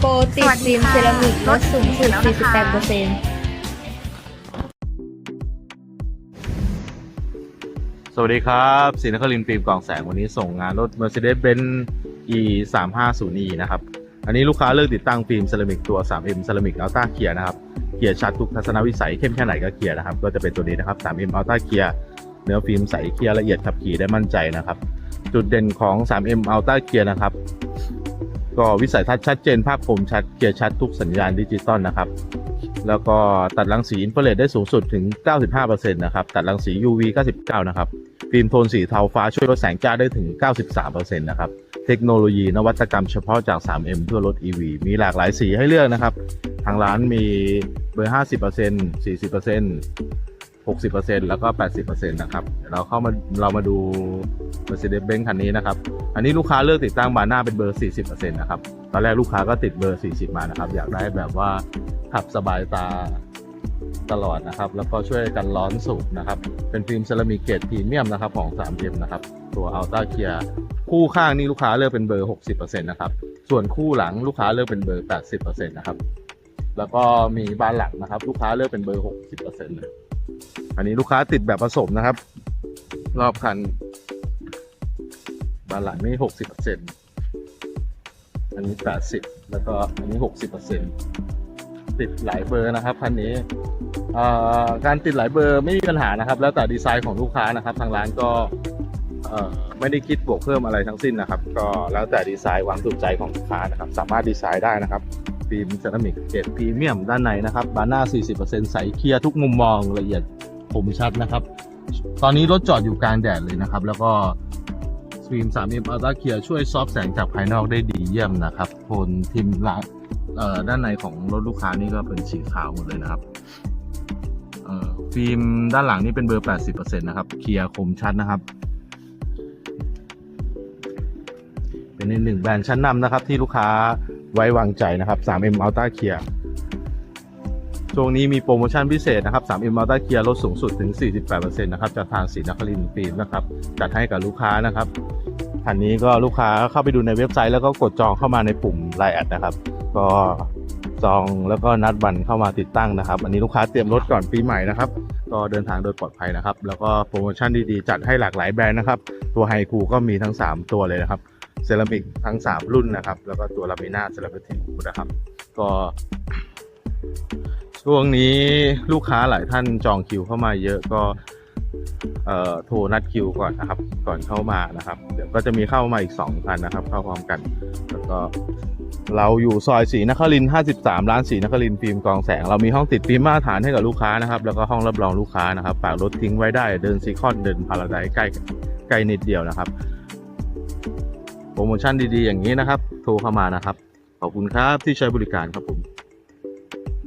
โปรติดสวัสดีฟิล์มค่ะเซรามิกลดสูงสุดลดแล้วนะคะ48เปอร์เซ็นต์สวัสดีครับศรีนครินทร์ฟิล์มกล่องแสงวันนี้ส่งงานรถ Mercedes-Benz E 3 5 0 E นะครับ อันนี้ลูกค้าเลือกติดตั้งฟิล์มเซรามิกตัว 3M เซรามิกอัลต้าเกียร์นะครับเกียร์ชัดทุกทัศนวิสัยเข้มแค่ไหนก็เกียร์นะครับ ก็จะเป็นตัวนี้นะครับ 3M อัลต้าเกียร์เนื้อฟิล์มใสเกียร์ละเอียดขับขี่ได้มั่นใจนะครับ จุดเด่นของ 3M อัลต้าเกียร์นะครับ ก็วิสัยทัศน์ชัดเจนภาพคมชัดเกียร์ชัดทุกสัญญาณดิจิตอลนะครับ แล้วก็ตัดรังสีอินฟราเรดได้สูงสุดถึง 95%นะครับ ตัดรังสี UV 99 นะครับ ฟิล์มโทนสีเทาฟ้าช่วยลดแสงจ้าได้ถึง 93%นะครับ เทคโนโลยีนวัตกรรมเฉพาะจาก 3M เพื่อลด EV มีหลากหลายสีให้เลือกนะครับ ทางร้านมีเบอร์ 50% 40% 60%แล้วก็ 80%นะครับ เดี๋ยวเราเข้ามา เรามาดู Mercedes-Benz คันนี้นะครับ อันนี้ลูกค้าเลือกติดตั้งบานหน้าเป็นเบอร์ 40%นะครับตอนแรกลูกค้าก็ติดเบอร์ 40 มานะครับ อยากได้แบบว่าขับสบายตาตลอดนะครับ แล้วก็ช่วยกันร้อนสูบนะครับ เป็นฟิล์มเซรามิกเกรดพรีเมียมนะครับของ 3M นะครับ ตัว Ultra Clear คู่ข้างนี่ลูกค้าเลือกเป็นเบอร์ 60%นะครับ ส่วนคู่หลังลูกค้าเลือกเป็นเบอร์ 80%นะครับ แล้วก็มีบานหลังนะครับ ลูกค้าเลือกเป็นเบอร์ 60%เลย อันนี้ลูกค้าติดแบบผสมนะครับ รอบคัน บานหลังนี่60%อันนี้80แล้วก็อันนี้60%ติดหลายเบอร์นะครับคันนี้การติดหลายเบอร์ไม่มีปัญหานะครับ แล้วแต่ดีไซน์ของลูกค้านะครับ ทางร้านก็ไม่ได้คิดบวกเพิ่มอะไรทั้งสิ้นนะครับ ก็แล้วแต่ดีไซน์ความถูกใจของลูกค้านะครับ สามารถดีไซน์ได้นะครับฟิล์มเซรามิกเกรดพรีเมียมด้านในนะครับบานหน้า 40%ใสเคลียร์ทุกมุมมองละเอียดคมชัดนะครับ ตอนนี้รถจอดอยู่กลางแดดเลยนะครับ แล้วก็ ฟิล์ม 3M Ultra Clear ช่วยซอฟแสงจากภายนอกได้ดีเยี่ยมนะครับโทนทิมละด้านในของรถลูกค้านี่ก็เป็นสีขาวหมดเลยนะครับฟิล์มด้านหลังนี่เป็นเบอร์ 80%นะครับเคลียร์คมชัดนะครับ เป็นอีกหนึ่งแบรนด์ชั้นนำนะครับที่ลูกค้าไว้วางใจนะครับ 3M Ultra Clear ช่วงนี้มีโปรโมชั่นพิเศษนะครับ 3M Ultra Clear ลดสูงสุดถึง 48%นะครับจากทางศรีนครินทร์ฟิล์มนะครับ จัดให้กับลูกค้านะครับคันนี้ก็ลูกค้าเข้าไปดูในเว็บไซต์แล้วก็กดจองเข้ามาในปุ่ม Line แอดนะครับ ก็จองแล้วก็นัดวันเข้ามาติดตั้งนะครับ อันนี้ลูกค้าเตรียมรถก่อนปีใหม่นะครับ ก็เดินทางโดยปลอดภัยนะครับ แล้วก็โปรโมชั่นดีๆ จัดให้หลากหลายแบรนด์นะครับ ตัวไฮคูก็มีทั้ง 3 ตัวเลยนะครับเซรามิกทั้ง 3 รุ่นนะครับ แล้วก็ตัวลามิน่าเซรามิกนะครับ ก็ ช่วงนี้ลูกค้าหลายท่านจองคิวเข้ามาเยอะก็เอ่อโทรนัดคิวก่อนนะครับ ก่อนเข้ามานะครับ เดี๋ยวก็จะมีเข้ามาอีก2คันนะครับ เข้าพร้อมกัน แล้วก็เราอยู่ซอยศรีนครินทร์53ร้านศรีนครินฟิล์มกองแสง เรามีห้องติดฟิล์มมาตรฐานให้กับลูกค้านะครับ แล้วก็ห้องรับรองลูกค้านะครับฝากรถทิ้งไว้ได้เดินซีคอนเดินพาราไดใกล้ใกล้นิดเดียวนะครับ โปรโมชั่นดีๆ อย่างนี้นะครับ โทรเข้ามานะครับ ขอบคุณครับที่ใช้บริการครับผม